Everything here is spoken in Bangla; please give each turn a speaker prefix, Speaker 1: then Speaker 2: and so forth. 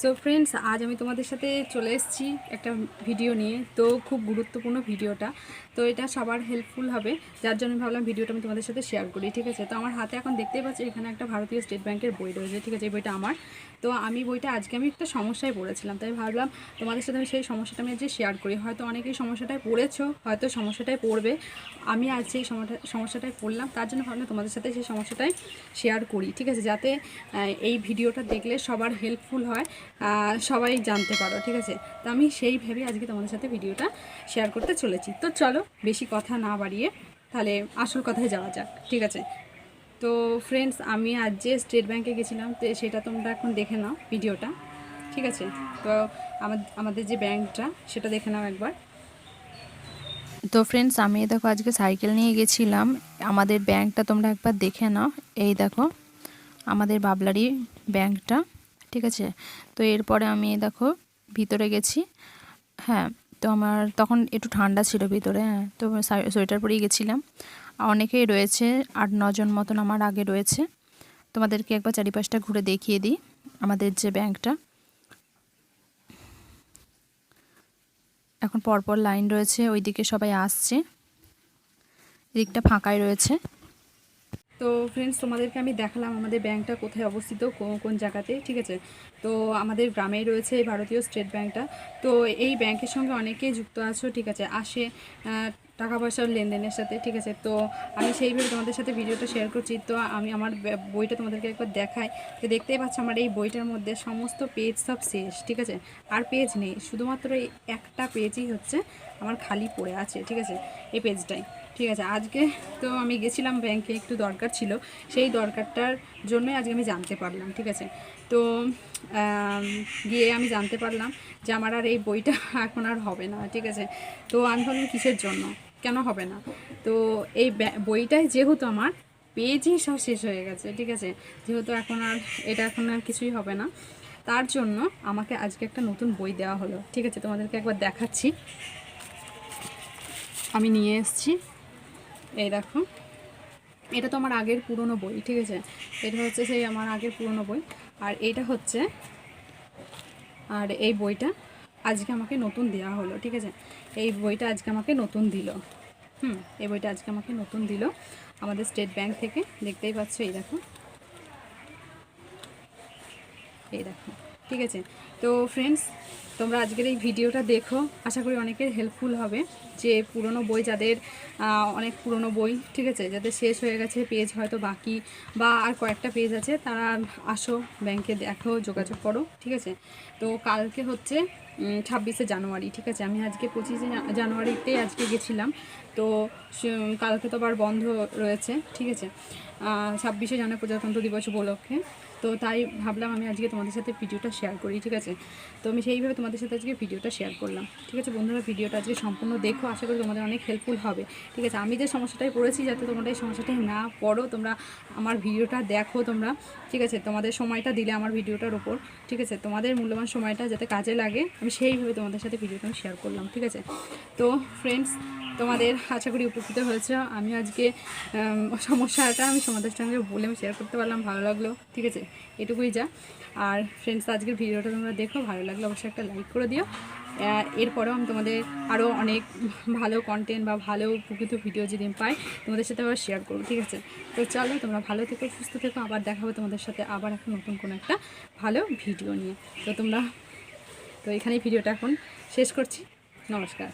Speaker 1: সো ফ্রেন্ডস আজ আমি তোমাদের সাথে চলে এসেছি একটা ভিডিও নিয়ে। তো খুব গুরুত্বপূর্ণ ভিডিওটা তো এটা সবার হেল্পফুল হবে। যার জন্য ভাবলাম ভিডিওটা আমি তোমাদের সাথে শেয়ার করি, ঠিক আছে? তো আমার হাতে এখন দেখতেই পাচ্ছি, এখানে একটা ভারতীয় স্টেট ব্যাংকের বই রয়েছে, ঠিক আছে? এই বইটা আমার। তো আমি বইটা আজকে আমি একটা সমস্যায় পড়েছিলাম। তাই ভাবলাম তোমাদের সাথে আমি সেই সমস্যাটা আমি আজকে শেয়ার করি। হয়তো অনেকেই সমস্যাটায় পড়েছো, হয়তো সমস্যাটায় পড়বে। আমি আজ সেই সমস্যা, সমস্যাটায় পড়লাম। তার জন্য ভাবলাম তোমাদের সাথে সেই সমস্যাটাই শেয়ার করি, ঠিক আছে? যাতে এই ভিডিওটা দেখলে সবার হেল্পফুল হয়। সবাই জানতে পারো, ঠিক আছে? তো আমি সেই ভেবে আজকে তোমাদের সাথে ভিডিওটা শেয়ার করতে চলেছি। তো চলো, বেশি কথা না বাড়িয়ে তাহলে আসল কথায় যাওয়া যাক, ঠিক আছে? তো ফ্রেন্ডস আমি আজ যে স্টেট ব্যাংকে গেছিলাম, তো সেটা তোমরা এখন দেখে নাও ভিডিওটা, ঠিক আছে? তো আমাদের যে ব্যাংকটা, সেটা দেখে নাও একবার।
Speaker 2: তো ফ্রেন্ডস আমি দেখো আজকে সাইকেল নিয়ে গেছিলাম, আমাদের ব্যাংকটা তোমরা একবার দেখে নাও। এই দেখো, আমাদের বাবলারি ব্যাংকটা। ঠিক আছে? তো এরপরে আমি দেখো ভিতরে গেছি। হ্যাঁ তো আমার তখন একটু ঠান্ডা ছিল ভিতরে হ্যাঁ তো সোয়েটার পরেই গেছিলাম। অনেকেই রয়েছে, আট নজন মতন আমার আগে রয়েছে। তোমাদেরকে একবার চারিপাশটা ঘুরে দেখিয়ে দিই, আমাদের যে ব্যাংকটা। এখন পরপর লাইন রয়েছে, ওইদিকে সবাই আসছে। এদিকটা ফাঁকাই রয়েছে।
Speaker 1: তো ফ্রেন্ডস তোমাদেরকে আমি দেখালাম আমাদের ব্যাংকটা কোথায় অবস্থিত, কো- কোন জায়গাতে, ঠিক আছে? তো আমাদের গ্রামেই রয়েছে এই ভারতীয় স্টেট ব্যাংকটা। তো এই ব্যাংকের সঙ্গে অনেকেই যুক্ত আছো, ঠিক আছে? আসে টাকা পয়সার লেনদেনের সাথে, ঠিক আছে? তো আমি সেইভাবে তোমাদের সাথে ভিডিওটা শেয়ার করছি। তো আমি আমার বইটা তোমাদেরকে একবার দেখাই। তো দেখতেই পাচ্ছ আমার এই বইটার মধ্যে সমস্ত পেজ সব শেষ, ঠিক আছে? আর পেজ নেই, শুধুমাত্র এই একটা পেজই হচ্ছে, আমার খালি পড়ে আছে, ঠিক আছে? এই পেজটাই ঠিক আছে, আজকে তো আমি গেছিলাম ব্যাংকে একটু দরকার ছিল। সেই দরকারটার জন্যই আজকে আমি জানতে পারলাম, ঠিক আছে? তো গিয়ে আমি জানতে পারলাম যে আমার আর এই বইটা এখন আর হবে না, ঠিক আছে? তো আমি ভাবলাম কিসের জন্য? কেন হবে না? তো এই বইটাই যেহেতু আমার, পেজই সব শেষ হয়ে গেছে, ঠিক আছে? যেহেতু এখন আর, এটা এখন আর কিছুই হবে না। তার জন্য আমাকে আজকে একটা নতুন বই দেওয়া হলো, ঠিক আছে? তোমাদেরকে একবার দেখাচ্ছি। আমি নিয়ে এসেছি। এই দেখো। এটা তো আমার আগের পুরনো বই, ঠিক আছে? এটা হচ্ছে সেই আমার আগের পুরনো বই। আর এইটা হচ্ছে, আর এই বইটা আজকে আমাকে নতুন দেওয়া হলো, ঠিক আছে? এই বইটা আজকে আমাকে নতুন দিল। হুম, এই বইটা আজকে আমাকে নতুন দিল আমাদের স্টেট ব্যাংক থেকে। দেখতেই পাচ্ছ, এই দেখো। এই দেখো। ঠিক আছে? তো ফ্রেন্ডস তোমরা আজকের এই ভিডিওটা দেখো। আশা করি অনেকের হেল্পফুল হবে যে পুরনো বই যাদের অনেক পুরনো বই, ঠিক আছে? যাদের শেষ হয়ে গেছে পেজ হয়তো বাকি বা আর কয়েকটা পেজ আছে, তারা আসো ব্যাংকে দেখো, যোগাযোগ করো, ঠিক আছে? তো কালকে হচ্ছে ছাব্বিশে জানুয়ারি, ঠিক আছে? আমি আজকে পঁচিশে জানুয়ারিতে আজকে গেছিলাম। তো কালকে তো আবার বন্ধ রয়েছে, ঠিক আছে? ছাব্বিশে জানুয়ারি প্রজাতন্ত্র দিবস উপলক্ষে। তো তাই ভাবলাম আমি আজকে তোমাদের সাথে ভিডিওটা শেয়ার করি, ঠিক আছে? তো আমি সেইভাবে তোমাদের সাথে আজকে ভিডিওটা শেয়ার করলাম, ঠিক আছে? বন্ধুরা, ভিডিওটা আজকে সম্পূর্ণ দেখো। আশা করি তোমাদের অনেক হেল্পফুল হবে, ঠিক আছে? আমি যে সমস্যাটাই পড়েছি, যাতে তোমরা এই সমস্যাটায় না পড়ো, তোমরা আমার ভিডিওটা দেখো তোমরা, ঠিক আছে? তোমাদের সময়টা দিলে আমার ভিডিওটার ওপর ঠিক আছে? তোমাদের মূল্যবান সময়টা যাতে কাজে লাগে আমি সেইভাবে তোমাদের সাথে ভিডিওটা আমি শেয়ার করলাম, ঠিক আছে? তো ফ্রেন্ডস তোমাদের আশা করি উপকৃত হয়েছে। আমি আজকে সমস্যাটা আমি তোমাদের সঙ্গে বলে আমি শেয়ার করতে পারলাম, ভালো লাগল, ঠিক আছে? এটুকুই যা। আর ফ্রেন্ডস আজকের ভিডিওটা তোমরা দেখো, ভালো লাগলে অবশ্যই একটা লাইক করে দিও। এরপরেও আমি তোমাদের আরও অনেক ভালো কন্টেন্ট বা ভালো উপকৃত ভিডিও যদি আমি পাই, তোমাদের সাথে আবার শেয়ার করব, ঠিক আছে? তো চলো, তোমরা ভালো থেকো, সুস্থ থেকো, আবার দেখাবো তোমাদের সাথে আবার একটা নতুন কোনো একটা ভালো ভিডিও নিয়ে। তো তোমরা তো এখানেই ভিডিওটা এখন শেষ করছি। নমস্কার।